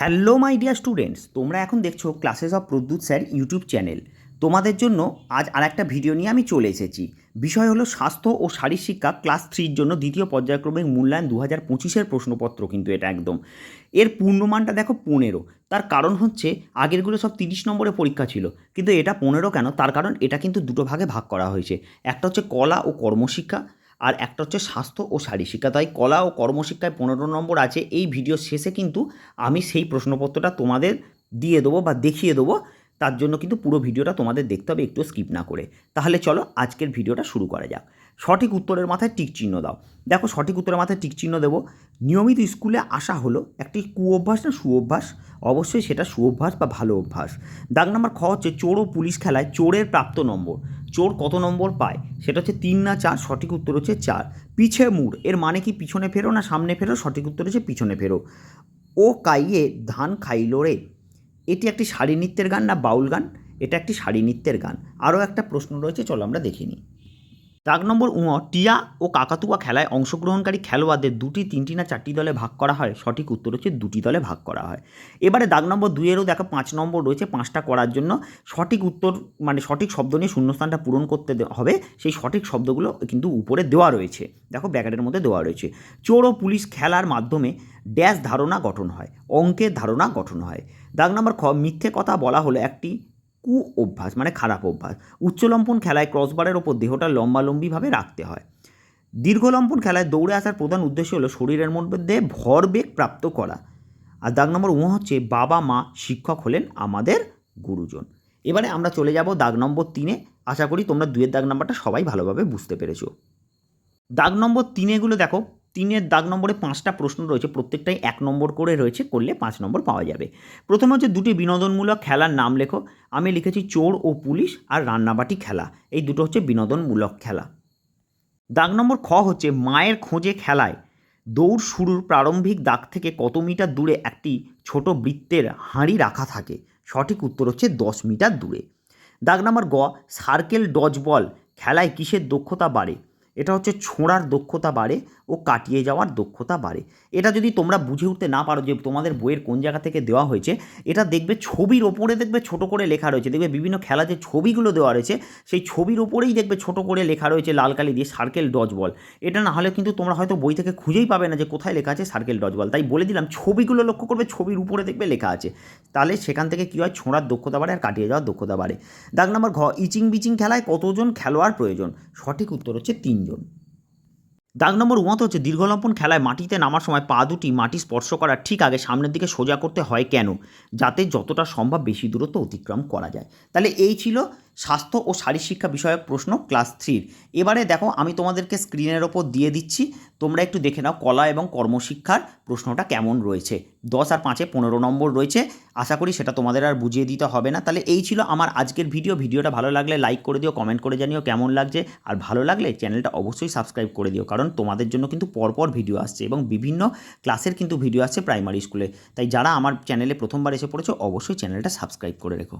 Hello my dear students তোমরা এখন দেখছ classes of Pradyut sir YouTube channel তোমাদের জন্য আজ আর একটা ভিডিও নিয়ে আমি চলে এসেছি। বিষয় হলো স্বাস্থ্য ও শারীর শিক্ষা ক্লাস থ্রির জন্য দ্বিতীয় পর্যায়ক্রমিক মূল্যায়ন দু হাজার পঁচিশের প্রশ্নপত্র কিন্তু এটা একদম। এর পূর্ণমানটা দেখো পনেরো। তার কারণ হচ্ছে আগেরগুলো সব তিরিশ নম্বরে পরীক্ষা ছিল। কিন্তু এটা পনেরো কেন? তার কারণ এটা কিন্তু দুটো ভাগে ভাগ করা হয়েছে। একটা হচ্ছে কলা ও কর্মশিক্ষা আর একটা হচ্ছে স্বাস্থ্য ও শারীর শিক্ষা। তাই কলা ও কর্মশিক্ষায় পনেরো নম্বর আছে, এই ভিডিও শেষে কিন্তু আমি সেই প্রশ্নপত্রটা তোমাদের দিয়ে দেবো বা দেখিয়ে দেবো। তার জন্য কিন্তু পুরো ভিডিওটা তোমাদের দেখতে হবে, একটু স্কিপ না করে। তাহলে চলো আজকের ভিডিওটা শুরু করা যাক। সঠিক উত্তরের মাথায় টিক চিহ্ন দাও। দেখো সঠিক উত্তরের মাথায় টিক চিহ্ন দেবো। নিয়মিত স্কুলে আসা হলো একটি কুঅভ্যাস না সুঅভ্যাস? অবশ্যই সেটা সুঅভ্যাস বা ভালো অভ্যাস। দাগ নাম্বার খ হচ্ছে চোর ও পুলিশ খেলায় চোরের প্রাপ্ত নম্বর। চোর কত নম্বর পায়? সেটা হচ্ছে তিন না চার, সঠিক উত্তর হচ্ছে চার। পিছে মুড়, এর মানে কি পিছনে ফেরো না সামনে ফেরো? সঠিক উত্তর হচ্ছে পিছনে ফেরো। ও কাইয়ে ধান খাইল রে। এটি একটি শাড়ি নৃত্যের গান না বাউল গান? এটা একটি শাড়ি নৃত্যের গান। আরও একটা প্রশ্ন রয়েছে, চলো আমরা দেখিনি দাগ নম্বর উঁ, টিয়া ও কাকাতুয়া খেলায় অংশগ্রহণকারী খেলোয়াড়দের দুটি, তিনটি না চারটি দলে ভাগ করা হয়। সঠিক উত্তর হচ্ছে দুটি দলে ভাগ করা হয়। এবারে দাগ নম্বর দুইয়েরও দেখো, পাঁচ নম্বর রয়েছে পাঁচটা করার জন্য। সঠিক উত্তর মানে সঠিক শব্দ নিয়ে শূন্যস্থানটা পূরণ করতে হবে। সেই সঠিক শব্দগুলো কিন্তু উপরে দেওয়া রয়েছে। দেখো, ব্যাকেটের মধ্যে দেওয়া রয়েছে। চোর ও পুলিশ খেলার মাধ্যমে ড্যাশ ধারণা গঠন হয়, অঙ্কের ধারণা গঠন হয়। দাগ নম্বর খ, মিথ্যে কথা বলা হলো একটি কু অভ্যাস মানে খারাপ অভ্যাস। উচ্চ উচ্চলম্পন খেলায় ক্রসবারের ওপর দেহটা লম্বালম্বিভাবে রাখতে হয়। দীর্ঘ দীর্ঘলম্পন খেলায় দৌড়ে আসার প্রধান উদ্দেশ্য হলো শরীরের মধ্যে ভরবেগ প্রাপ্ত করা। আর দাগ নম্বর ও হচ্ছে বাবা, মা, শিক্ষক হলেন আমাদের গুরুজন। এবারে আমরা চলে যাব দাগ নম্বর তিনে। আশা করি তোমরা দুয়ের দাগ নাম্বারটা সবাই ভালোভাবে বুঝতে পেরেছ। দাগ নম্বর তিনেগুলো দেখো। তিনের দাগ নম্বরে পাঁচটা প্রশ্ন রয়েছে, প্রত্যেকটাই এক নম্বর করে রয়েছে, করলে পাঁচ নম্বর পাওয়া যাবে। প্রথম হচ্ছে দুটি বিনোদনমূলক খেলার নাম লেখো। আমি লিখেছি চোর ও পুলিশ আর রান্নাবাটি খেলা। এই দুটো হচ্ছে বিনোদনমূলক খেলা। দাগ নম্বর খ হচ্ছে মায়ের খোঁজে খেলায়। দৌড় শুরুর প্রারম্ভিক দাগ থেকে কত মিটার দূরে একটি ছোট বৃত্তের হাঁড়ি রাখা থাকে? সঠিক উত্তর হচ্ছে দশ মিটার দূরে। দাগ নম্বর গ, সার্কেল ডজ বল খেলায় কিসের দক্ষতা বাড়ে? এটা হচ্ছে ছোঁড়ার দক্ষতা বাড়ে। ও কাটিয়ে যাওয়ার দক্ষতা বাড়ে। এটা যদি তোমরা বুঝে উঠতে না পারো যে তোমাদের বইয়ের কোন জায়গা থেকে দেওয়া হয়েছে, এটা দেখবে ছবির ওপরে দেখবে ছোট করে লেখা রয়েছে। দেখবে বিভিন্ন খেলা যে ছবিগুলো দেওয়া রয়েছে, সেই ছবির ওপরেই দেখবে ছোট করে লেখা রয়েছে লাল কালি দিয়ে সার্কেল ডজ বল। এটা না হলে কিন্তু তোমরা হয়তো বই থেকে খুঁজেই পাবে না যে কোথায় লেখা আছে সার্কেল ডজ বল। তাই বলে দিলাম, ছবিগুলো লক্ষ্য করবে ছবির উপরে দেখবে লেখা আছে। তাহলে সেখান থেকে কী হয়? ছোঁড়ার দক্ষতা বাড়ে আর কাটিয়ে যাওয়ার দক্ষতা বাড়ে। দাগ নম্বর ঘ ইচিং বিচিং খেলায় কতজন খেলোয়াড় প্রয়োজন? সঠিক উত্তর হচ্ছে তিনজন। দাগ নম্বর উমত হচ্ছে দীর্ঘলম্পন খেলায় মাটিতে নামার সময় পা দুটি মাটি স্পর্শ করার ঠিক আগে সামনের দিকে সোজা করতে হয় কেন? যাতে যতটা সম্ভব বেশি দূরত্ব অতিক্রম করা যায়। তাহলে এই ছিল স্বাস্থ্য ও শারীর শিক্ষা বিষয়ক প্রশ্ন ক্লাস থ্রির। এবারে দেখো, আমি তোমাদেরকে স্ক্রিনের ওপর দিয়ে দিচ্ছি। তোমরা একটু দেখে নাও কলা এবং কর্মশিক্ষার প্রশ্নটা কেমন রয়েছে। দশ আর পাঁচে পনেরো নম্বর রয়েছে। আশা করি সেটা তোমাদের আর বুঝিয়ে দিতে হবে না। তাহলে এই ছিল আমার আজকের ভিডিও। ভিডিওটা ভালো লাগলে লাইক করে দিও, কমেন্ট করে জানিও কেমন লাগছে। আর ভালো লাগলে চ্যানেলটা অবশ্যই সাবস্ক্রাইব করে দিও, কারণ তোমাদের জন্য কিন্তু পরপর ভিডিও আসছে এবং বিভিন্ন ক্লাসের কিন্তু ভিডিও আসছে প্রাইমারি স্কুলে। তাই যারা আমার চ্যানেলে প্রথমবার এসে পড়েছো, অবশ্যই চ্যানেলটা সাবস্ক্রাইব করে রেখো।